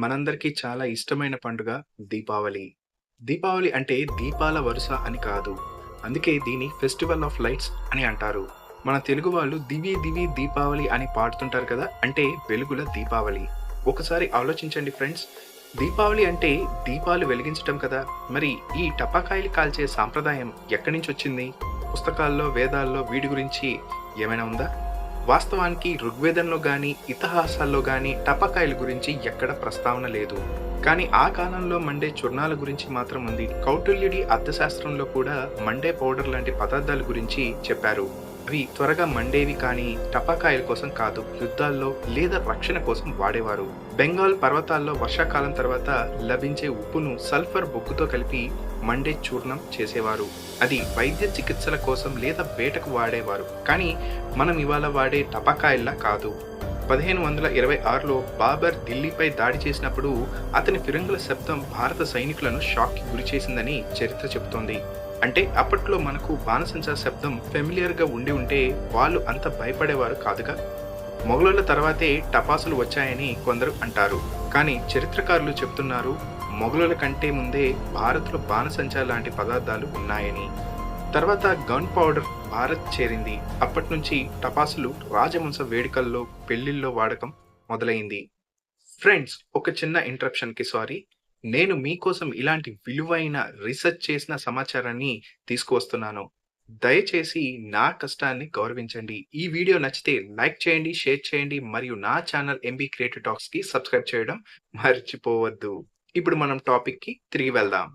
మనందరికీ చాలా ఇష్టమైన పండుగ దీపావళి. దీపావళి అంటే దీపాల వరుస అని కాదు. అందుకే దీన్ని ఫెస్టివల్ ఆఫ్ లైట్స్ అని అంటారు. మన తెలుగు వాళ్ళు దివి దివి దీపావళి అని పాడుతుంటారు కదా! అంటే వెలుగుల దీపావళి. ఒకసారి ఆలోచించండి ఫ్రెండ్స్. దీపావళి అంటే దీపాలు వెలిగించటం కదా! మరి ఈ టపాకాయలు కాల్చే సాంప్రదాయం ఎక్కడి నుంచి వచ్చింది పుస్తకాల్లో, వేదాల్లో వీడి గురించి ఏమైనా ఉందా? వాస్తవానికి ఋగ్వేదంలో గాని, ఇతిహాసాల్లో గాని టపాకాయల గురించి ఎక్కడ ప్రస్తావన లేదు. కానీ ఆ కాలంలో మండే చూర్ణాల గురించి మాత్రం ఉంది. కౌటిల్యుడి అర్థశాస్త్రంలో కూడా మండే పౌడర్ లాంటి పదార్థాల గురించి చెప్పారు. అవి త్వరగా మండేవి కానీ టపాకాయల కోసం కాదు. యుద్ధాల్లో లేదా రక్షణ కోసం వాడేవారు. బెంగాల్ పర్వతాల్లో వర్షాకాలం తర్వాత లభించే ఉప్పును సల్ఫర్ బొగ్గుతో కలిపి మండే చూర్ణం చేసేవారు. అది వైద్య చికిత్సల కోసం లేదా వేటకు వాడేవారు. కానీ మనం ఇవాళ వాడే టపాకాయల్లా కాదు. పదిహేను వందల ఇరవై ఆరులో బాబర్ ఢిల్లీపై దాడి చేసినప్పుడు అతని ఫిరంగుల శబ్దం భారత సైనికులను షాక్కి గురిచేసిందని చరిత్ర చెబుతోంది. అంటే అప్పట్లో మనకు బాణసంచా శబ్దం ఫెమిలియర్‌గా ఉండి ఉంటే వాళ్ళు అంత భయపడేవారు కాదుగా! మొఘలుల తర్వాతే టపాసులు వచ్చాయని కొందరు అంటారు. కానీ చరిత్రకారులు చెప్తున్నారు మొఘలుల కంటే ముందే భారత్‌లో బాణసంచా లాంటి పదార్థాలు ఉన్నాయని. తర్వాత గన్ పౌడర్ భారత్ చేరింది. అప్పటి నుంచి టపాసులు రాజవంశ వేడుకల్లో, పెళ్ళిల్లో వాడకం మొదలైంది. ఫ్రెండ్స్ ఒక చిన్న ఇంటరప్షన్‌కి సారీ. నేను మీకోసం ఇలాంటి విలువైన రీసెర్చ్ చేసిన సమాచారాన్ని తీసుకువస్తున్నాను. దయచేసి నా కష్టాన్ని గౌరవించండి. ఈ వీడియో నచ్చితే లైక్ చేయండి, షేర్ చేయండి మరియు నా ఛానల్ ఎంబీ క్రియేటివ్ టాక్స్‌కి సబ్స్క్రైబ్ చేయడం మర్చిపోవద్దు. ఇప్పుడు మనం టాపిక్‌కి తిరిగి వెళ్దాం.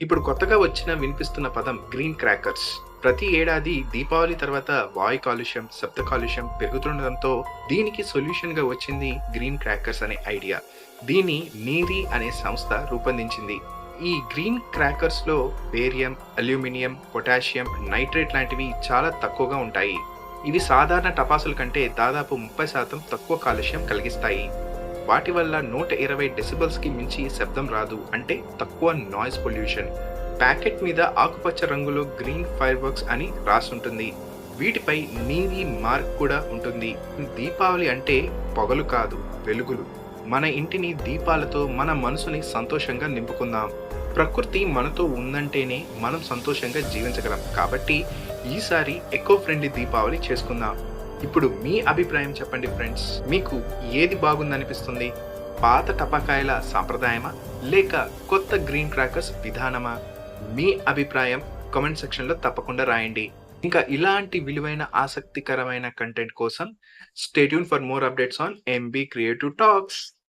ఇప్పుడు కొత్తగా వచ్చిన వినిపిస్తున్న పదం గ్రీన్ క్రాకర్స్. ప్రతి ఏడాది దీపావళి తర్వాత వాయు కాలుష్యం, శబ్ద కాలుష్యం పెరుగుతుండడంతో దీనికి సొల్యూషన్‌గా వచ్చింది గ్రీన్ క్రాకర్స్ అనే ఐడియా. దీన్ని నీరి అనే సంస్థ రూపొందించింది. ఈ గ్రీన్ క్రాకర్స్‌లో బేరియం, అల్యూమినియం, పొటాషియం, నైట్రేట్ లాంటివి చాలా తక్కువగా ఉంటాయి. ఇవి సాధారణ టపాసుల కంటే దాదాపు 30% తక్కువ కాలుష్యం కలిగిస్తాయి. వాటి వల్ల 120 డెసిబెల్స్‌కి మించి శబ్దం రాదు. అంటే తక్కువ నాయిస్ పొల్యూషన్. ప్యాకెట్ మీద ఆకుపచ్చ రంగులో గ్రీన్ ఫైర్ వర్క్స్ అని రాసుంటుంది. వీటిపై నీలి మార్క్ కూడా ఉంటుంది. దీపావళి అంటే పొగలు కాదు వెలుగులు. మన ఇంటిని దీపాలతో మన మనసుని సంతోషంగా నింపుకుందాం. ప్రకృతి మనతో ఉందంటేనే మనం సంతోషంగా జీవించగలం. కాబట్టి ఈసారి ఎకో ఫ్రెండ్లీ దీపావళి చేసుకుందాం. ఇప్పుడు మీ అభిప్రాయం చెప్పండి ఫ్రెండ్స్. మీకు ఏది బాగుందనిపిస్తుంది? పాత టపాకాయల సాంప్రదాయమా? లేక కొత్త గ్రీన్ క్రాకర్స్ విధానమా? మీ అభిప్రాయం కామెంట్ సెక్షన్‌లో తప్పకుండా రాయండి. ఇంకా ఇలాంటి విలువైన ఆసక్తికరమైన కంటెంట్ కోసం stay tuned for more updates on MB creative talks.